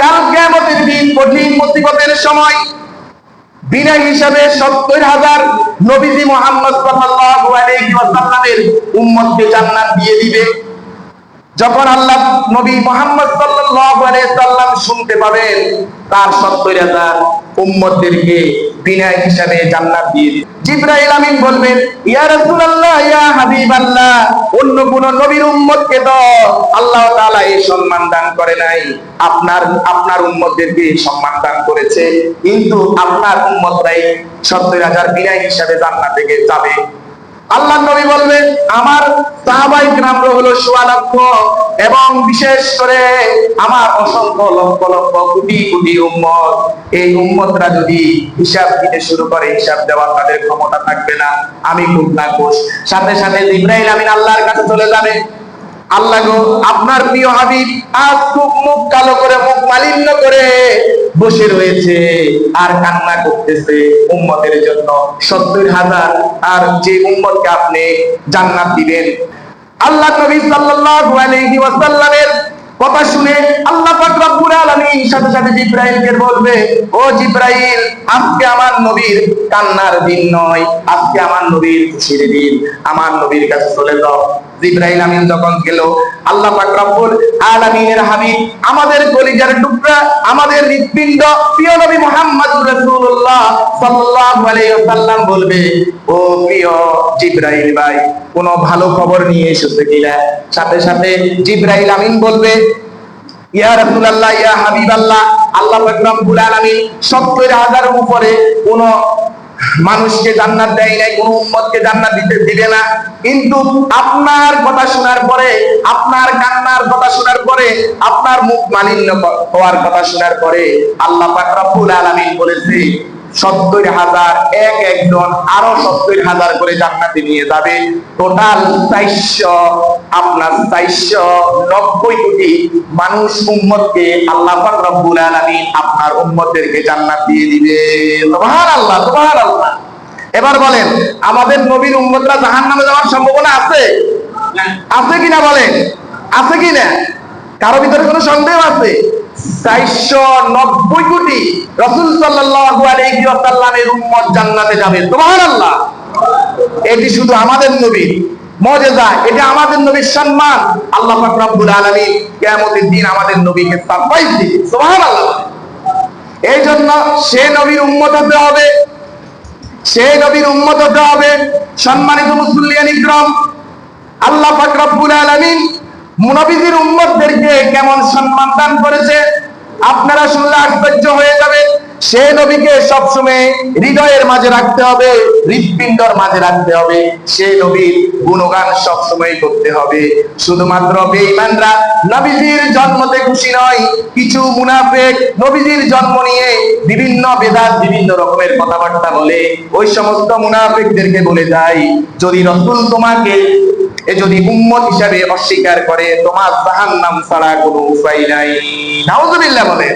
কাল কেমতের দিন কঠিন মুসিবতের সময়, বিনা হিসাবে সত্তর হাজার নবীজি মোহাম্মদ সাল্লাহ আলাইহি ওয়াসাল্লামের উম্মতকে জান্নাত দিয়ে দিবে। যখন আল্লাহ নবী মোহাম্মদ সাল্লাম শুনতে পাবেন, তার সত্তর হাজার উম্মতদেরকে বিনা হিসাবে জান্নাত দিয়ে দিবে। জিব্রাইল আমিন বলবেন, ইয়া ইয়া অন্য কোন নবীর তো আল্লাহ এই সম্মান দান করে নাই। আপনার আপনার উম্মতদেরকে সম্মান দান করেছে। কিন্তু আপনার উম্মতরাই সত্তর হাজার বিনা হিসাবে জান্নাত থেকে যাবে। আল্লাহ নবী আমার সাহাবাই গ্রাম্য হলো সোয়া লক্ষ এবং বিশেষ করে আমার অসংখ্য লক্ষ লক্ষ কোটি কোটি উম্মত। এই উম্মতরা যদি হিসাব দিতে শুরু করে, হিসাব দেওয়ার তাদের ক্ষমতা থাকবে না। আমি খুব নাকুশ সাথে সাথে ইব্রাহিম আমিন আল্লাহর কাছে চলে যাবে। আল্লাহ গো, আপনার প্রিয় হাবিব আজ খুব মুখ কালো করে, মুখ মালিন্য করে বসে রয়েছে আর কান্না করতেছে উম্মতের জন্য। সত্তর হাজার আর যে উম্মতকে আপনি জান্নাত দিবেন। আল্লাহ নবী সাল্লাল্লাহু আলাইহি ওয়াসাল্লামের কথা শুনে আল্লাহ পাক রব্বুল আলামিন সাথে সাথে জিব্রাইলকে বলবে, ও জিব্রাইল, আজকে আমার নবীর কান্নার দিন নয়, আজকে আমার নবীর খুশির দিন। আমার নবীর কাছে চলে যাও। জিব্রাইল আমিন যখন গেল, আল্লাহ পাক রব্বুল আলামিনের হাবিব আমাদের কলিজার টুকরা, আমাদের হৃদপিণ্ড প্রিয় নবী মুহাম্মদুর রাসূলুল্লাহ সাল্লাল্লাহু আলাইহি ওয়াসাল্লাম বলবে, ও প্রিয় জিব্রাইল ভাই, কোন ভালো খবর নিয়ে এসেছে কিনা সাথে সাথে জিব্রাইল আমিন বলবে, ইয়া রাসূলুল্লাহ, ইয়া হাবিবাল্লাহ, আল্লাহ পাক রব্বুল আলামিন 70 হাজারের উপরে কোন মানুষকে জান্নাত দেয় নাই, কোন উম্মতকে জান্নাত দিতে দিবে না। কিন্তু আপনার কথা শোনার পরে, আপনার কান্নার কথা শোনার পরে, আপনার মুখ মালিন্য হওয়ার কথা শোনার পরে আল্লাহ পাক রব্বুল আলামিন বলেছে সত্তর হাজার এক একজন আরও সত্তর হাজার করে জান্নাতে নিয়ে যাবে। টোটাল চারশো আপনার চারশো নব্বই কোটি মানুষ উম্মতকে আল্লাহ রব্বুল আলামিন আপনার উম্মতদেরকে জান্নাত দিয়ে দিবে। সুবহানাল্লাহ সুবহানাল্লাহ। এবার বলেন আমাদের নবীর উম্মতরা জাহান্নামে যাওয়ার সম্ভাবনা আছে? আছে কিনা বলেন? আছে কিনা? কারও ভিতরে কোনো সন্দেহ আছে? কোটি রসুল উম্মত জান্নাতে যাবে। সুবহানাল্লাহ। এটি শুধু আমাদের নবীর এটা আমাদের নবীর সম্মান। আল্লাহ আলামিন কিয়ামতের দিন আমাদের নবীকে দিবে। সুবহানাল্লাহ। এই জন্য সে নবীর উম্মত হতে হবে সেই নবীর উম্মত হতে হবে। সম্মানিত মুসলিয়ান ইকরাম আল্লাহ আলামিন মুনাফিকের উম্মতদেরকে কেমন সম্মান দান করেছে? আপনারা শুনলে আশ্চর্য হয়ে যাবে। সে নবীকে সবসময় হৃদয়ের মাঝে রাখতে হবে, হৃৎপিণ্ডর মাঝে রাখতে হবে। সে নবীর গুণগান সবসময় করতে হবে। শুধুমাত্র বেঈমানরা নবীজির জন্মতে খুশি নয়, কিছু মুনাফেক নবীজির জন্ম নিয়ে বিভিন্ন বেদাত, বিভিন্ন রকমের কথাবার্তা বলে। ওই সমস্ত মুনাফেকদেরকে বলে যায় যদি রসুল তোমাকে, এ যদি উম্মত হিসাবে অস্বীকার করে, তোমার জাহান্নাম ছাড়া কোনো উপায় নাই। নাউজুবিল্লাহ বলে।